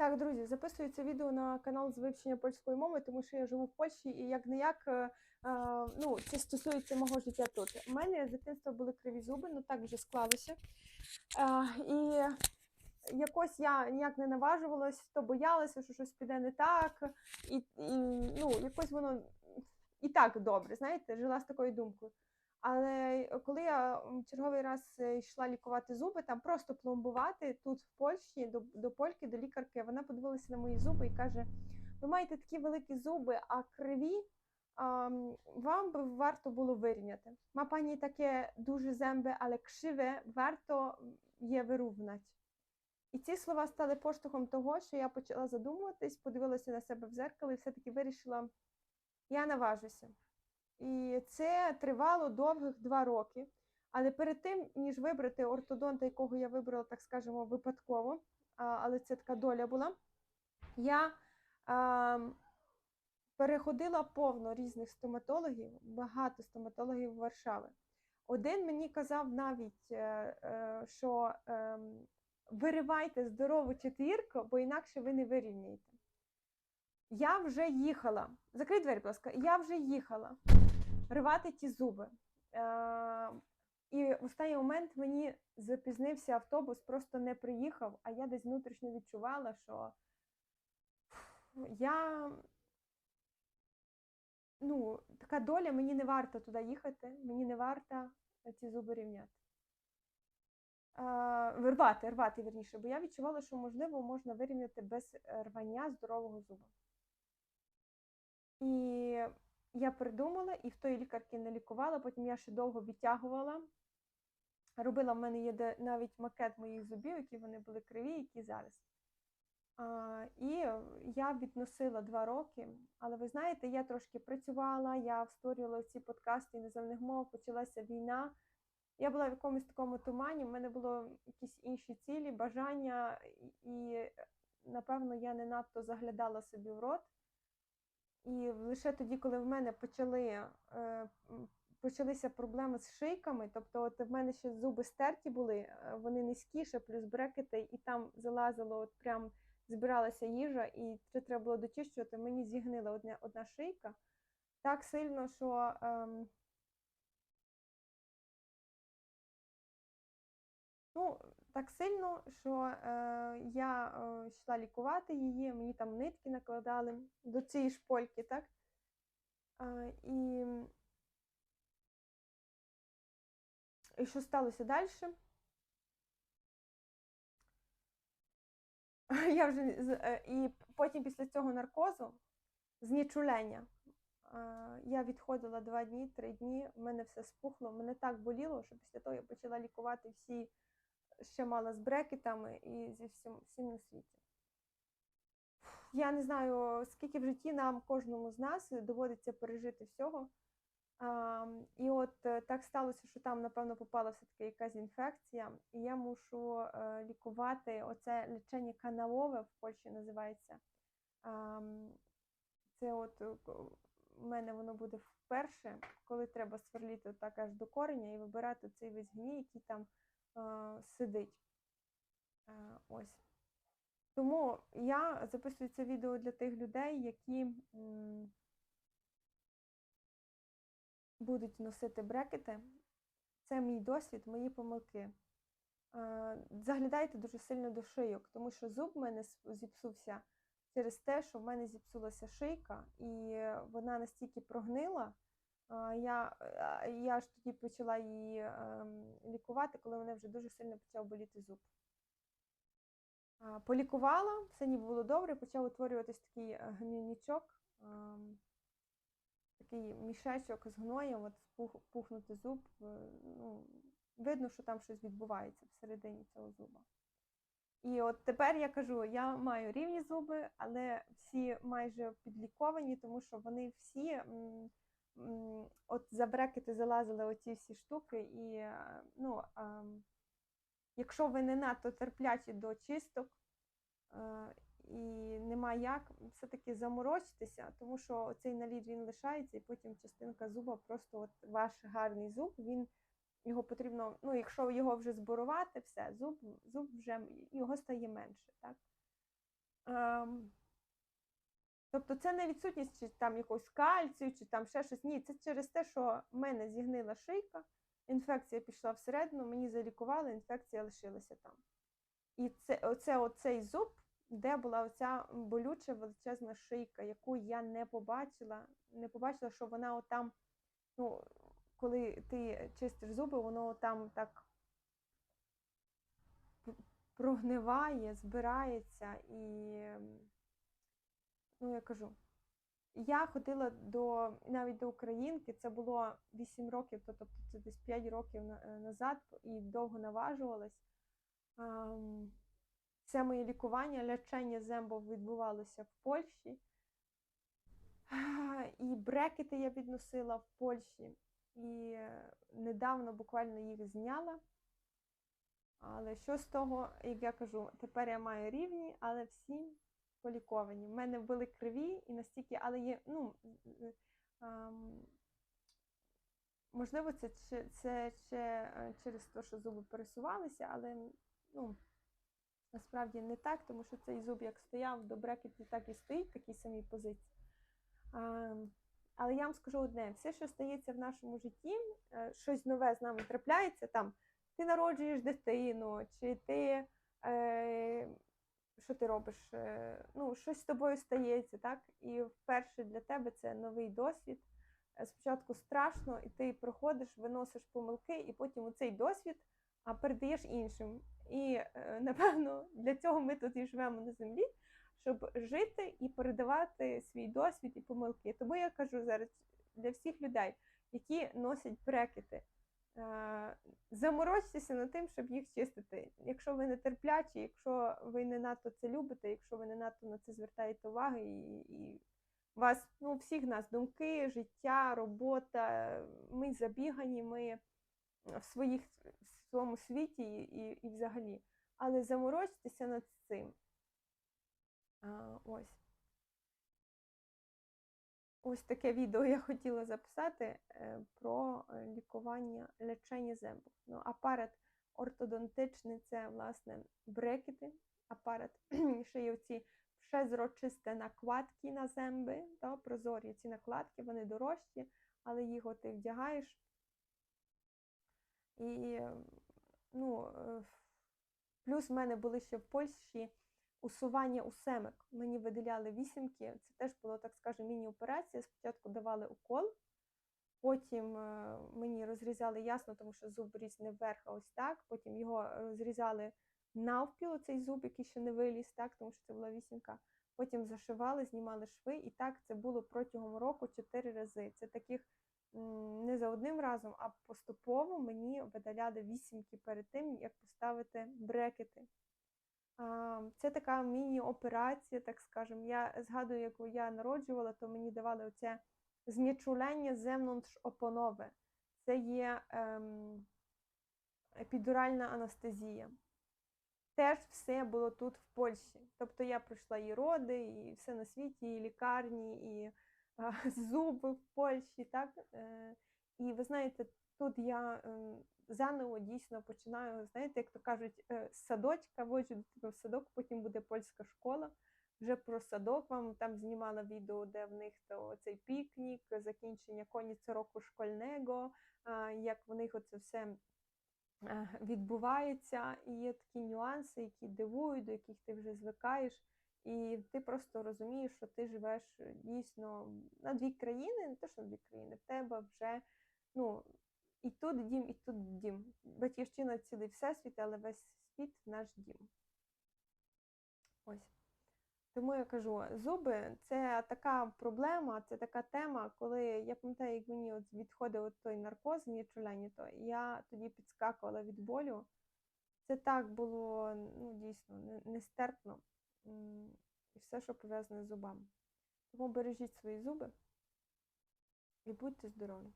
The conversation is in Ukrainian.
Так, друзі, записую це відео на канал з вивчення польської мови, тому що я живу в Польщі і як не як ну, це стосується мого життя тут. У мене з дитинства були криві зуби, ну так вже склалося. А, і якось я ніяк не наважувалась, то боялася, що щось піде не так, і, і ну, якось воно і так добре, знаєте, жила з такою думкою. Але коли я черговий раз е, йшла лікувати зуби, там просто пломбувати тут в Польщі до, до польки, до лікарки, вона подивилася на мої зуби і каже: ви маєте такі великі зуби, а криві. А, вам би варто було вирівняти. Ма пані таке дуже земби, але кшиве варто є вирівняти. І ці слова стали поштовхом того, що я почала задумуватись, подивилася на себе в зеркало і все-таки вирішила, я наважуся. І це тривало довгих два роки. Але перед тим, ніж вибрати ортодонта, якого я вибрала, так скажемо, випадково, але це така доля була, я переходила повно різних стоматологів, багато стоматологів Варшави. Один мені казав навіть, е, е, що е, виривайте здорову четвірку, бо інакше ви не вирівняєте. Я вже їхала. Закрий двері, будь ласка, я вже їхала рвати ті зуби. Е, і в останній момент мені запізнився автобус, просто не приїхав, а я десь внутрішньо відчувала, що я. Ну, така доля, мені не варто туди їхати, мені не варто ці зуби рівняти. Е, рвати, рвати, вірніше, бо я відчувала, що, можливо, можна вирівняти без рвання здорового зуба. Я придумала і в тої лікарки не лікувала, потім я ще довго відтягувала. Робила в мене є навіть макет моїх зубів, які вони були криві, які зараз. А, і я відносила два роки. Але ви знаєте, я трошки працювала, я створювала ці подкасти іноземних мов, почалася війна. Я була в якомусь такому тумані, в мене було якісь інші цілі, бажання, і, напевно, я не надто заглядала собі в рот. І лише тоді, коли в мене почали, е, почалися проблеми з шийками, тобто от в мене ще зуби стерті були, е, вони низькі, ще плюс брекети, і там залазило, от прям збиралася їжа, і це треба було дочищувати. Мені зігнила одна, одна шийка так сильно, що ем, ну, так сильно, що е, я е, йшла лікувати її, мені там нитки накладали до цієї шпольки, так? Е, і, і що сталося далі? Я вже е, і потім після цього наркозу, знічулення, я відходила два дні, три дні, в мене все спухло, мене так боліло, що після того я почала лікувати всі ще мала з брекетами і зі всім, всім на світі. Я не знаю, скільки в житті нам кожному з нас доводиться пережити всього. А, і от е, так сталося, що там, напевно, попала все-таки якась інфекція, і я мушу е, лікувати оце лічення каналове в Польщі називається. А, це от е, у мене воно буде вперше, коли треба сверліти так аж до кореня і вибирати цей весь гній, який там сидить. Е, ось. Тому я записую це відео для тих людей, які будуть носити брекети. Це мій досвід, мої помилки. Е, Заглядайте дуже сильно до шийок, тому що зуб в мене зіпсувся через те, що в мене зіпсулася шийка, і вона настільки прогнила. Я, я ж тоді почала її ем, лікувати, коли мене вже дуже сильно почав боліти зуб. Полікувала, все ніби було добре, почав утворюватись такий е, гнойничок, ем, такий мішечок з гноєм, от спух, пухнути зуб. е, Ну, видно, що там щось відбувається всередині цього зуба. І от тепер я кажу, я маю рівні зуби, але всі майже підліковані, тому що вони всі от за брекети залазили оці всі штуки, і ну, якщо ви не надто терплячі до чисток е, і нема як, все-таки заморочтеся, тому що цей наліт він лишається, і потім частинка зуба, просто от ваш гарний зуб, він його потрібно, ну, якщо його вже зборувати, все, зуб, зуб вже його стає менше. Так? Ем, тобто це не відсутність чи там якогось кальцію, чи там ще щось. Ні, це через те, що в мене зігнила шийка, інфекція пішла всередину, мені залікували, інфекція лишилася там. І це оце, оцей зуб, де була оця болюча величезна шийка, яку я не побачила, не побачила, що вона отам, ну, коли ти чистиш зуби, воно там так прогниває, збирається і, ну, я кажу, я ходила до навіть до українки, це було 8 років, тобто це десь 5 років е, назад, і довго наважувалась. Все моє лікування, лячення зембов відбувалося в Польщі. І брекети я відносила в Польщі. І е, недавно буквально їх зняла. Але що з того, як я кажу, тепер я маю рівні, але всі поліковані. В мене були криві і настільки, але є, ну, з- можливо, це, чи- це ще е, через те, що зуби пересувалися, але ну, насправді не так, тому що цей зуб як стояв до брекетів, так і стоїть в такій самій позиції. А, але я вам скажу одне: все, що стається в нашому житті, е, щось нове з нами трапляється, там ти народжуєш дитину, чи ти. Е, що ти робиш? Е, ну, щось з тобою стається, так? І вперше для тебе це новий досвід. Е, Спочатку страшно, і ти проходиш, виносиш помилки, і потім у цей досвід а, передаєш іншим. І е, напевно для цього ми тут і живемо на землі, щоб жити і передавати свій досвід і помилки. Тому я кажу зараз для всіх людей, які носять брекети. Е, Заморочтеся над тим, щоб їх чистити. Якщо ви не терплячі, якщо ви не надто це любите, якщо ви не надто на це звертаєте уваги, і, і вас, ну, всіх нас думки, життя, робота, ми забігані, ми в своїх в своєму світі і, і, взагалі. Але заморочтеся над цим. А, ось. Ось таке відео я хотіла записати е, про е, лікування лечення зубів. Ну, апарат ортодонтичний це, власне, брекети. Апарат ще є оці шезрочисте накладки на земби, та, прозорі ці накладки, вони дорожчі, але їх ти вдягаєш. І ну, е, плюс в мене були ще в Польщі усування усемик. Мені виділяли вісімки. Це теж було, так скажемо, міні-операція. Спочатку давали укол, потім е, мені розрізали ясно, тому що зуб ріс не вверх, а ось так. Потім його розрізали навпіл, цей зуб, який ще не виліз, так, тому що це була вісімка. Потім зашивали, знімали шви, і так це було протягом року чотири рази. Це таких не за одним разом, а поступово мені видаляли вісімки перед тим, як поставити брекети. Це така міні-операція, так скажемо. Я згадую, як я народжувала, то мені давали оце знічулення земнонтш-опонове. Це є ем, епідуральна анестезія. Теж все було тут в Польщі. Тобто я пройшла і роди, і все на світі, і лікарні, і а, зуби в Польщі. Так? Е, і ви знаєте, тут я заново дійсно починаю, знаєте, як то кажуть, е, садочка, воджу дитину в садок, потім буде польська школа. Вже про садок вам там знімала відео, де в них то цей пікнік, закінчення коніця року школьного, як в них оце все е, відбувається, і є такі нюанси, які дивують, до яких ти вже звикаєш, і ти просто розумієш, що ти живеш е, дійсно на дві країни, не те, що на дві країни, в тебе вже ну, і тут дім, і тут дім. Батьківщина цілий всесвіт, але весь світ наш дім. Ось. Тому я кажу, зуби це така проблема, це така тема, коли я пам'ятаю, як мені от відходив от той наркоз нічолені, то я тоді підскакувала від болю. Це так було ну, дійсно нестерпно. І все, що пов'язане з зубами. Тому бережіть свої зуби і будьте здорові.